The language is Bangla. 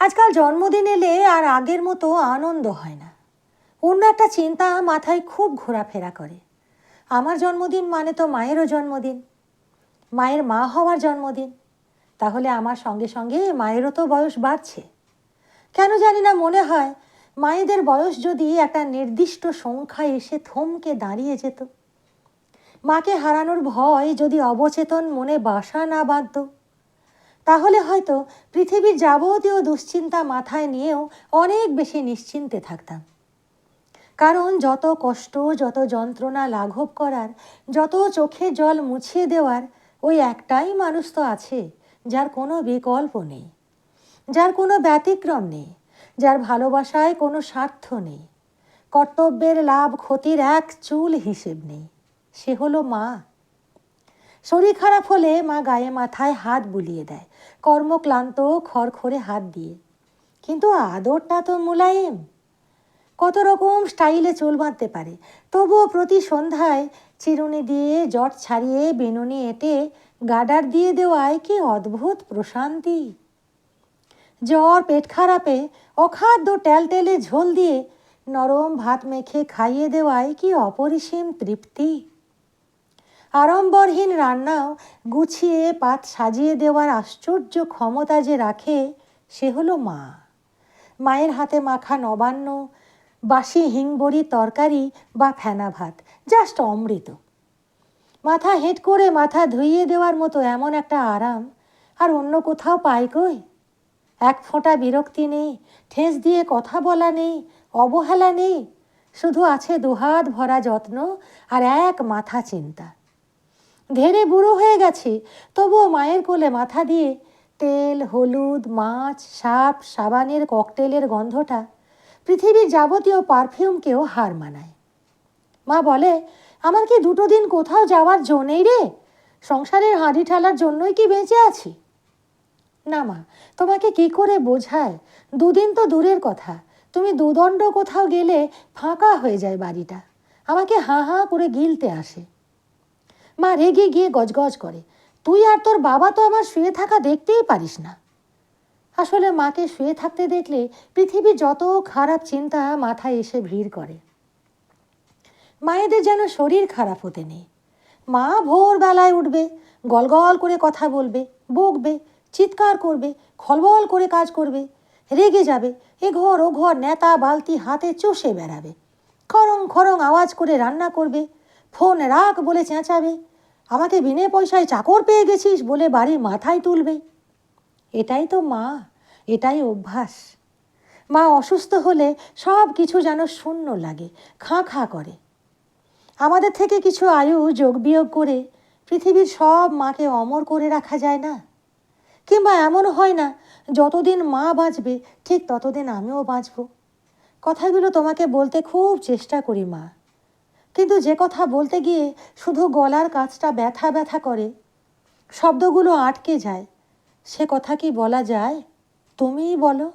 আজকাল জন্মদিন এলে আর আগের মতো আনন্দ হয় না। অন্য একটা চিন্তা মাথায় খুব ঘোরাফেরা করে। আমার জন্মদিন মানে তো মায়েরও জন্মদিন। মায়ের মা হওয়ার জন্মদিন। তাহলে আমার সঙ্গে সঙ্গে মায়েরও তো বয়স বাড়ছে। কেন জানি না মনে হয় মায়েদের বয়স যদি একটা নির্দিষ্ট সংখ্যা এসে থমকে দাঁড়িয়ে যেত। মাকে হারানোর ভয় যদি অবচেতন মনে বাসা না বাঁধত। তাহলে হয়তো পৃথিবীর যাবতীয় দুশ্চিন্তা মাথায় নিয়েও অনেক বেশি নিশ্চিন্তে থাকতাম। কারণ যত কষ্ট, যত যন্ত্রণা লাঘব করার, যত চোখে জল মুছিয়ে দেওয়ার, ওই একটাই মানুষ তো আছে, যার কোনো বিকল্প নেই, যার কোনো ব্যতিক্রম নেই, যার ভালোবাসায় কোনো স্বার্থ নেই, কর্তব্যের লাভ ক্ষতির এক চুল হিসেব নেই, সে হলো মা। শরীর খারাপ হলে মা গায়ে মাথায় হাত বুলিয়ে দেয় কর্মক্লান্ত খড়খড়ে হাত দিয়ে। কিন্তু আদরটা তো মোলায়েম। কত রকম স্টাইলে চুল বাঁধতে পারে। তবুও প্রতি সন্ধ্যায় চিরুনি দিয়ে জট ছাড়িয়ে বেনুনি এঁটে গাডার দিয়ে দেওয়ায় কি অদ্ভুত প্রশান্তি। জ্বর পেট খারাপে অখাদ্য টেলটেলে ঝোল দিয়ে নরম ভাত মেখে খাইয়ে দেওয়ায় কি অপরিসীম তৃপ্তি। আড়ম্বরহীন রান্নাও গুছিয়ে পাত সাজিয়ে দেওয়ার আশ্চর্য ক্ষমতা যে রাখে, সে হলো মা। মায়ের হাতে মাখা নবান্ন, বাসি হিংবড়ি তরকারি বা ফেনা ভাত জাস্ট অমৃত। মাথা হেঁট করে মাথা ধুইয়ে দেওয়ার মতো এমন একটা আরাম, আর অন্য কোথাও পাই কই? এক ফোঁটা বিরক্তি নেই, ঠেস দিয়ে কথা বলা নেই, অবহেলা নেই, শুধু আছে দুহাত ভরা যত্ন আর এক মাথা চিন্তা। ধেরে বুড়ো হয়ে গেছি। তবুও মায়ের কোলে মাথা দিয়ে তেল, হলুদ, মাছ, সাপ, সাবানের ককটেলের গন্ধটা পৃথিবীর যাবতীয় পারফিউমকেও হার মানায়। মা বলে, আমার কি দুটো দিন কোথাও যাওয়ার জো নেই রে? সংসারের হাঁড়ি ঠালার জন্যই কি বেঁচে আছি? না মা, তোমাকে কি করে বোঝায়? দুদিন তো দূরের কথা। তুমি দুদণ্ড কোথাও গেলে ফাঁকা হয়ে যায় বাড়িটা। আমাকে হাঁ হাঁ করে গিলতে আসে। মা রেগে গিয়ে গজগজ করে, তুই আর তোর বাবা তো আমার শুয়ে থাকা দেখতেই পারিস না। আসলে মাকে শুয়ে থাকতে দেখলে পৃথিবীর যত খারাপ চিন্তা মাথায় এসে ভিড় করে। মায়েদের যেন শরীর খারাপ হতে নেই। মা ভোরবেলায় উঠবে, গলগল করে কথা বলবে, বকবে, চিৎকার করবে, খলবল করে কাজ করবে, রেগে যাবে, এ ঘর ও ঘর নেতা বালতি হাতে চষে বেড়াবে। খরং খরং আওয়াজ করে রান্না করবে, ফোন রাখ বলে চেঁচাবে আমাকে বিনে পয়সায় চাকর পেয়ে গেছিস বলে বাড়ির মাথায় তুলবে। এটাই তো মা, এটাই অভ্যাস। মা অসুস্থ হলে সব কিছু যেন শূন্য লাগে, খাঁ খাঁ করে। আমাদের থেকে কিছু আয়ু যোগ বিয়োগ করে পৃথিবীর সব মাকে অমর করে রাখা যায় না। কিংবা এমন হয় না, যতদিন মা বাঁচবে, ঠিক ততদিন আমিও বাঁচব। কথাগুলো তোমাকে বলতে খুব চেষ্টা করি মা। কিন্তু যে কথা বলতে গিয়ে শুধু গলার কাজটা ব্যথা ব্যথা করে, শব্দগুলো আটকে যায়। সে কথা কি বলা যায়? তুমিই বলো।